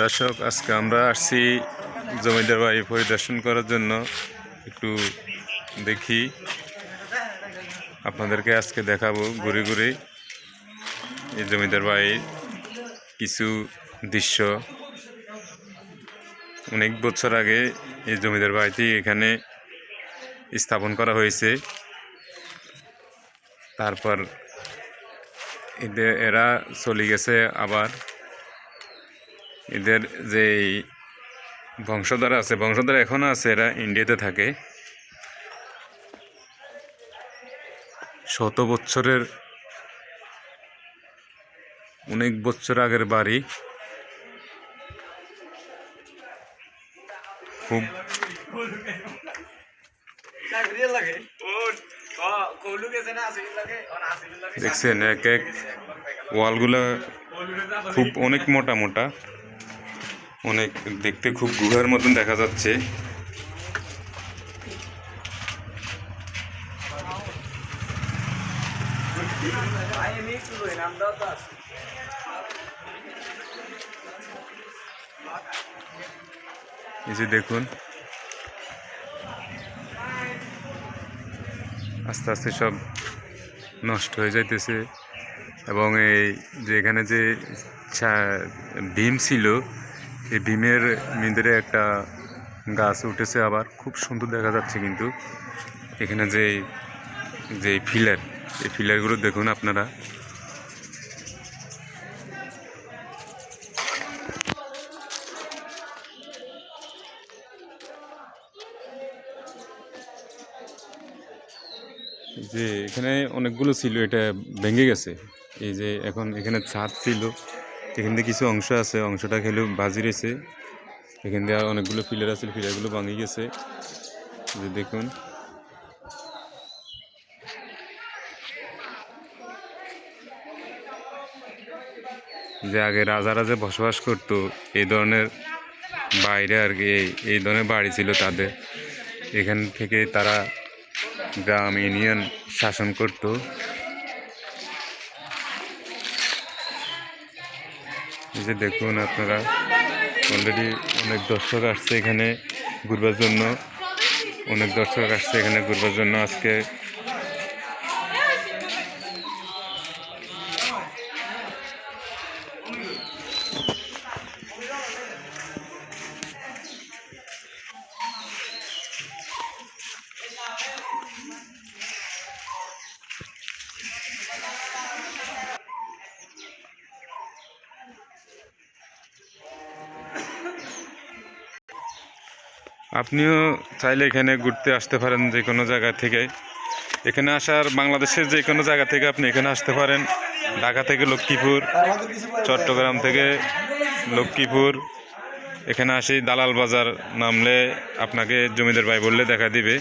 দর্শক, আজকে আমরা আসছি জমিদার বাড়ি পরিদর্শন করার জন্য। একটু দেখি আপনাদেরকে আজকে দেখাবো ঘুরে ঘুরে। এই জমিদার বাড়ির কিছু দৃশ্য। অনেক বছর আগে এই জমিদার বাড়িটি এখানে স্থাপন করা হয়েছে। তারপর এদের, এরা চলে গেছে আবার। এদের যে বংশধর আছে, বংশধর এখনও আছে, এরা ইন্ডিয়াতে থাকে। শত বছরের, অনেক বছর আগের বাড়ি। খুব দেখছেন, এক এক ওয়ালগুলো খুব অনেক মোটা মোটা। অনেক দেখতে খুব গুহার মতন দেখা যাচ্ছে। এই যে দেখুন। আস্তে আস্তে সব নষ্ট হয়ে যাইতেছে। এবং এই যে এখানে যে ভীম ছিল, এই ভীমের ভিতরে একটা গাছ উঠেছে আবার। খুব সুন্দর দেখা যাচ্ছে কিন্তু। এখানে যে যে ফিলার, এই ফিলারগুলো দেখুন আপনারা। যে এখানে অনেকগুলো ছিল এটা ভেঙে গেছে। এই যে এখন এখানে ছাদ ছিল এখান থেকে কিছু অংশ আছে, অংশটা খেলে বাজি রয়েছে। এখান দিয়ে আর অনেকগুলো ফিলার আছে ফিলারগুলো ভাঙে গেছে। যে দেখুন। যে আগে রাজারা যে বসবাস করতো, এই ধরনের বাইরে আর কি, এই ধরনের বাড়ি ছিল তাদের। এখান থেকে তারা গ্রাম ইউনিয়ন শাসন করত। এই যে দেখুন আপনারা অলরেডি অনেক দর্শক আসছে এখানে ঘুরবার জন্য। অনেক দর্শক আসছে এখানে ঘুরবার জন্য। আজকে আপনিও চাইলে এখানে ঘুরতে আসতে পারেন যে কোনো জায়গা থেকে। এখানে আসার বাংলাদেশের যে কোনো জায়গা থেকে আপনি এখানে আসতে পারেন। ঢাকা থেকে লক্ষ্মীপুর, চট্টগ্রাম থেকে লক্ষ্মীপুর। এখানে আসি দালাল বাজার নামলে আপনাকে জমিদার ভাই বললে দেখা দিবে।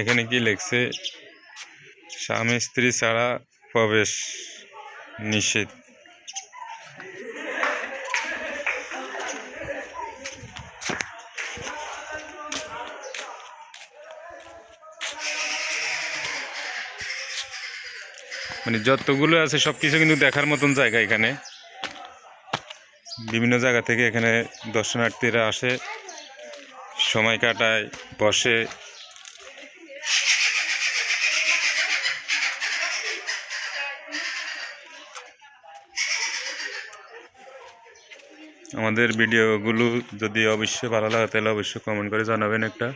এখানে কি লেখছে? স্বামী স্ত্রী ছাড়া প্রবেশ নিষেধ। মানে যতগুলো আছে সব কিছু কিন্তু দেখার মতন জায়গা এখানে। বিভিন্ন জায়গা থেকে এখানে দর্শনার্থীরা আসে, সময় কাটায়, বসে। আমাদের ভিডিওগুলো যদি অবশ্যই ভালো লাগে, তাহলে অবশ্যই কমেন্ট করে জানাবেন একটা।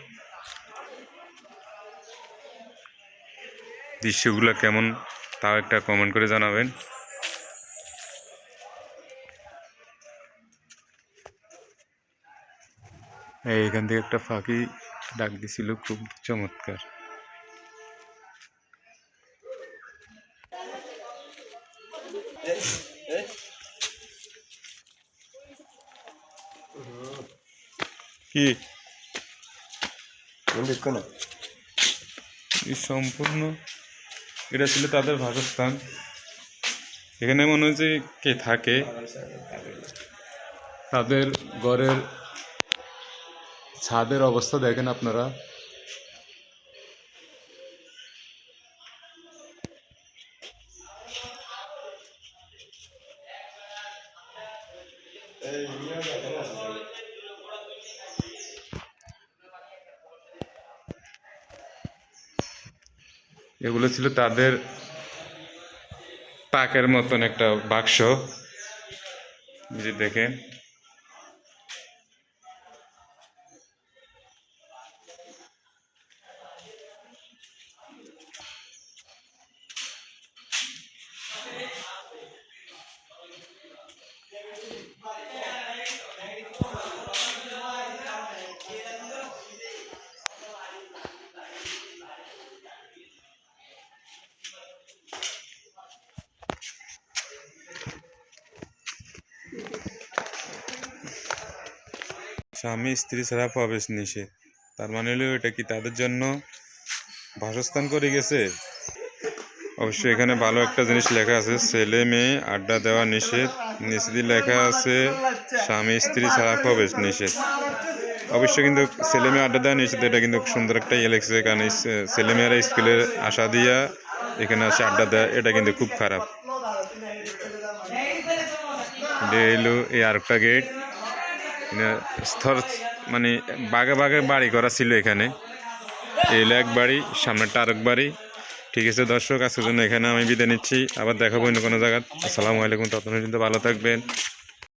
দৃশ্যগুলো কেমন, তাও একটা কমেন্ট করে জানাবেন। এই এখান থেকে একটা ফাঁকি ডাক দিছিল, খুব চমৎকার। কি? সম্পূর্ণ এটা ছিল তাদের বাসস্থান। এখানে মনে হয় যে কে থাকে? তাদের ঘরের ছাদের অবস্থা দেখেন আপনারা। এগুলো ছিল তাদের তাকের মতন একটা বাক্স। যে দেখেন। স্বামী স্ত্রী ছাড়া প্রবেশ নিষেধ। তার মানে হলো এটা কি? তাদের জন্য বাসস্থান করে গেছে? অবশ্যই এখানে ভালো একটা জিনিস লেখা আছে, ছেলে মেয়ে আড্ডা দেওয়া নিষেধ। নিচে লেখা আছে, স্বামী স্ত্রী ছাড়া প্রবেশ নিষেধ। অবশ্যই কিন্তু ছেলে মেয়ে আড্ডা দেওয়া নিষেধ, এটা কিন্তু সুন্দর একটা ইয়ে লেগছে কারণ ছেলে মেয়েরা স্কুলে আসা দিয়া এখানে আসে আড্ডা দেওয়া, এটা কিন্তু খুব খারাপ। এটা এই আরেকটা গেট স্তর মানে বাগে বাগে বাড়ি করা ছিল এখানে। এলো এক বাড়ি সামনে আরেক বাড়ি। ঠিক আছে দর্শক, আজকের জন্য এখানে আমি বিদায় নিচ্ছি। আবার দেখাবো অন্য কোনো জায়গায়। আসসালামু আলাইকুম ততক্ষণ কিন্তু ভালো থাকবেন।